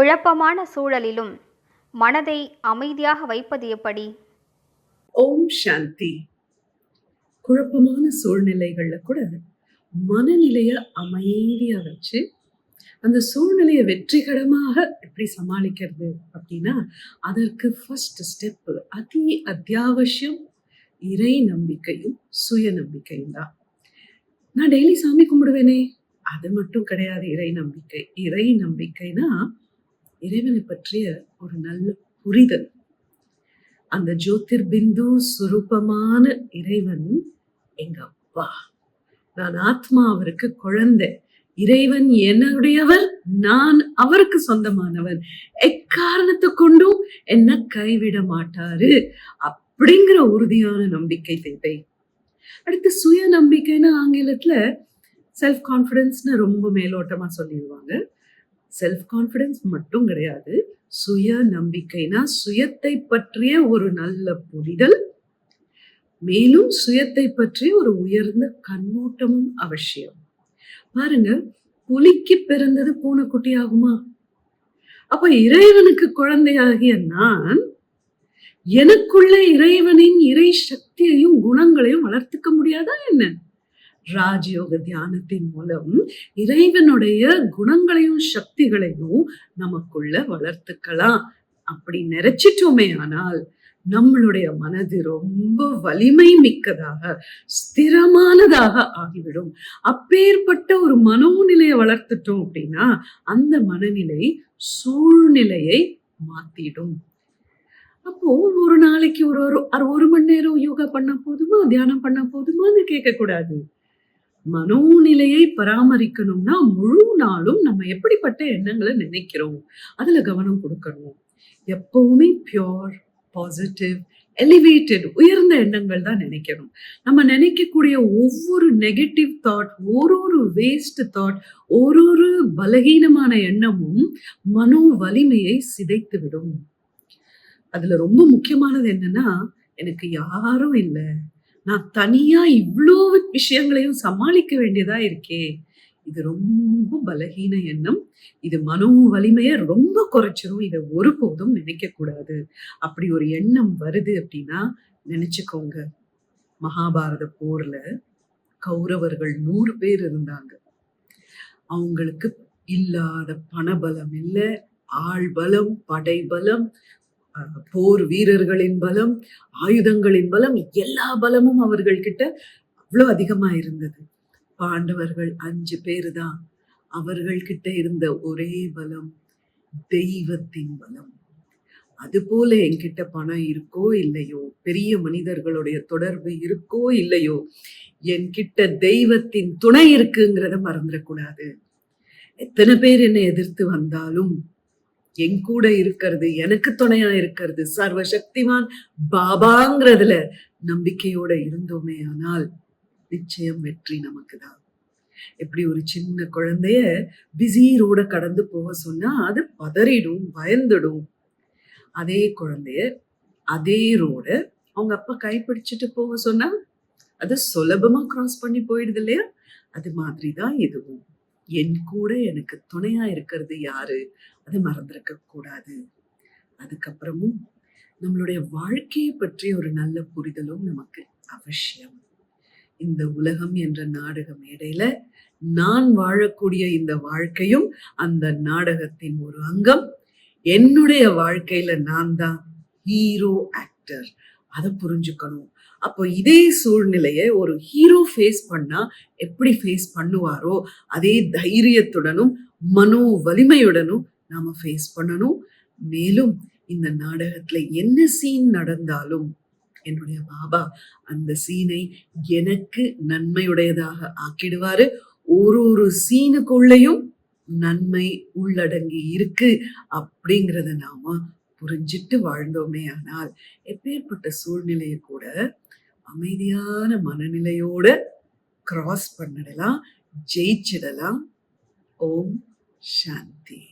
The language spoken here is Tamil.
குழப்பமான சூழலிலும் மனதை அமைதியாக வைப்பது எப்படி? ஓம் சாந்தி. குழப்பமான சூழ்நிலைகள்ல கூட மனநிலைய அமைதியா வச்சு அந்த சூழ்நிலையை வெற்றிகரமாக எப்படி சமாளிக்கிறது அப்படின்னா அதற்கு ஃபர்ஸ்ட் ஸ்டெப் அதி அத்தியாவசியம் இறை நம்பிக்கையும் சுய நம்பிக்கையும் தான். நான் டெய்லி சாமி கும்பிடுவேனே. அது மட்டும் கிடையாது இறை நம்பிக்கை. இறை நம்பிக்கைனா இறைவனை பற்றிய ஒரு நல்ல புரிதல். அந்த ஜோதிர் பிந்து சுரூபமான இறைவன் எங்க அப்பா. நான் ஆத்மா அவருக்கு குழந்தை. இறைவன் என்னுடையவர் நான் அவருக்கு சொந்தமானவன். எக்காரணத்தை கொண்டும் என்ன கைவிட மாட்டாரு அப்படிங்கிற உறுதியான நம்பிக்கை தேவை. அடுத்து சுய நம்பிக்கைன்னு ஆங்கிலத்துல செல்ஃப் கான்ஃபிடென்ஸ்னு ரொம்ப மேலோட்டமா சொல்லிடுவாங்க. செல்ஃப் கான்ஃபிடென்ஸ் மட்டும் கிடையாது. சுய நம்பிக்கைனா சுயத்தை பற்றிய ஒரு நல்ல புரிதல். மேலும் சுயத்தை பற்றிய ஒரு உயர்ந்த கண்ணோட்டமும் அவசியம். பாருங்க புலிக்கு பிறந்தது பூனைக்குட்டி ஆகுமா அப்ப இறைவனுக்கு குழந்தையாகிய நான் எனக்குள்ள இறைவனின் இறை சக்தியையும் குணங்களையும் வளர்த்துக்க முடியாதா என்ன? ராஜயோக தியானத்தின் மூலம் இறைவனுடைய குணங்களையும் சக்திகளையும் நமக்குள்ள வளர்த்துக்கலாம் அப்படி நிறைச்சிட்டோமே ஆனால் நம்மளுடைய மனது ரொம்ப வலிமை மிக்கதாக ஸ்திரமானதாக ஆகிவிடும். அப்பேற்பட்ட ஒரு மனோநிலையை வளர்த்துட்டோம் அப்படின்னா அந்த மனநிலை சூழ்நிலையை மாத்திடும். அப்போ ஒரு நாளைக்கு ஒரு ஒரு ஒரு ஒரு மணி நேரம் யோகா பண்ண போதுமா தியானம் பண்ண போதுமான்னு கேட்கக்கூடாது. மனோநிலையை பராமரிக்கணும்னா முழு நாளும் நம்ம எப்படிப்பட்ட எண்ணங்களை நினைக்கிறோம்? அதுல கவனம் கொடுக்கணும். எப்பவுமே பியோர் பாசிட்டிவ் எலிவேட்டட் உயர்ந்த எண்ணங்கள் தான் நினைக்கணும். நம்ம நினைக்கக்கூடிய ஒவ்வொரு நெகட்டிவ் தாட் ஒரு ஒரு வேஸ்ட் தாட் ஒரு ஒரு பலகீனமான எண்ணமும் மனோ வலிமையை சிதைத்து விடும். அதுல ரொம்ப முக்கியமானது என்னன்னா எனக்கு யாரும் இல்லை. நான் தனியா இவ்வளோ விஷயங்களையும் சமாளிக்க வேண்டியதா இருக்கே. இது ரொம்ப பலகீன எண்ணம். இது மனோ வலிமையை ரொம்ப குறைச்சிரும். இதை ஒருபோதும் நினைக்க கூடாது. அப்படி ஒரு எண்ணம் வருது அப்படின்னா நினைச்சுக்கோங்க. மகாபாரத போர்ல கௌரவர்கள் நூறு பேர் இருந்தாங்க. அவங்களுக்கு இல்லாத பணபலம் இல்லை. ஆள்பலம் படைபலம் போர் வீரர்களின் பலம் ஆயுதங்களின் பலம் எல்லா பலமும் அவர்கள் கிட்ட அவ்வளோ அதிகமா இருந்தது. பாண்டவர்கள் அஞ்சு பேரு தான் அவர்கள் கிட்ட இருந்த ஒரே பலம் தெய்வத்தின் பலம். அது போல என்கிட்ட பணம் இருக்கோ இல்லையோ பெரிய மனிதர்களுடைய தொடர்பு இருக்கோ இல்லையோ என்கிட்ட தெய்வத்தின் துணை இருக்குங்கிறத மறந்துடக்கூடாது. எத்தனை பேர் என்னை எதிர்த்து வந்தாலும் என் கூட இருக்கிறது எனக்கு துணையா இருக்கிறது சர்வசக்திமான் பாபாங்கிறதுல நம்பிக்கையோட இருந்தோமே ஆனால் நிச்சயம் வெற்றி நமக்கு தான் எப்படி ஒரு சின்ன குழந்தைய பிஸி ரோட கடந்து போக சொன்னா அது பதறிடும் பயந்துடும். அதே குழந்தைய அதே ரோட அவங்க அப்பா கைப்பிடிச்சிட்டு போக சொன்னா அது சுலபமா கிராஸ் பண்ணி போயிடுது இல்லையா? அது மாதிரி தான் இதுவும். என் கூட எனக்கு துணையா இருக்கிறது யாரு? அதை மறந்துருக்க கூடாது. அதுக்கப்புறமும் நம்மளுடைய வாழ்க்கையை பற்றி ஒரு நல்ல புரிதலும் நமக்கு அவசியம். இந்த உலகம் என்ற நாடக மேடையில நான் வாழக்கூடிய இந்த வாழ்க்கையும் அந்த நாடகத்தின் ஒரு அங்கம். என்னுடைய வாழ்க்கையில நான் தான் ஹீரோ ஆக்டர் அதை புரிஞ்சுக்கணும். அப்போ இதே சூழ்நிலையை ஒரு ஹீரோ ஃபேஸ் பண்ணா எப்படி ஃபேஸ் பண்ணுவாரோ அதே தைரியத்துடனும் மனோ வலிமையுடனும் நாம ஃபேஸ் பண்ணணும். மேலும் இந்த நாடகத்துல என்ன சீன் நடந்தாலும் என்னுடைய பாபா அந்த சீனை எனக்கு நன்மையுடையதாக ஆக்கிடுவாரு. ஒரு ஒரு சீனுக்குள்ளேயும் நன்மை உள்ளடங்கி இருக்கு அப்படிங்கிறத நாம புரிஞ்சிட்டு வாழ்ந்தோமே ஆனால் எப்பேற்பட்ட சூழ்நிலையை கூட அமைதியான மனநிலையோட கிராஸ் பண்ணிடலாம் ஜெயிச்சிடலாம். ஓம் சாந்தி.